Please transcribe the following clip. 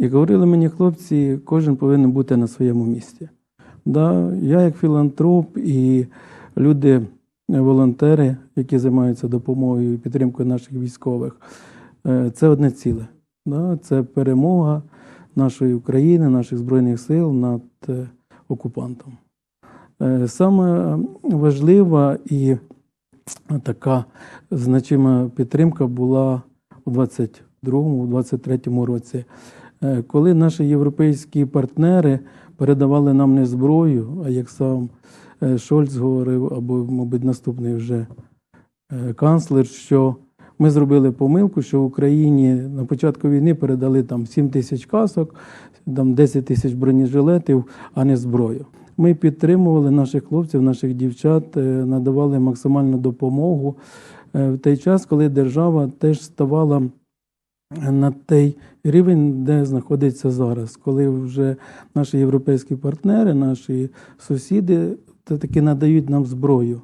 Як говорили мені хлопці, кожен повинен бути на своєму місці. Да, я як філантроп і люди, волонтери, які займаються допомогою і підтримкою наших військових, е, це одне ціле. Да, це перемога нашої України, наших Збройних сил над е, окупантом. Е, Саме важлива і така значима підтримка була у 22-23 році, е, коли наші європейські партнери передавали нам не зброю, а як сам е, Шольц говорив, або, мабуть, наступний вже е, канцлер, що ми зробили помилку, що в Україні на початку війни передали там 7 тисяч касок, там 10 тисяч бронежилетів, а не зброю. Ми підтримували наших хлопців, наших дівчат, е, надавали максимальну допомогу е, в той час, коли держава теж ставала на той рівень, де знаходиться зараз, коли вже наші європейські партнери, наші сусіди таки надають нам зброю.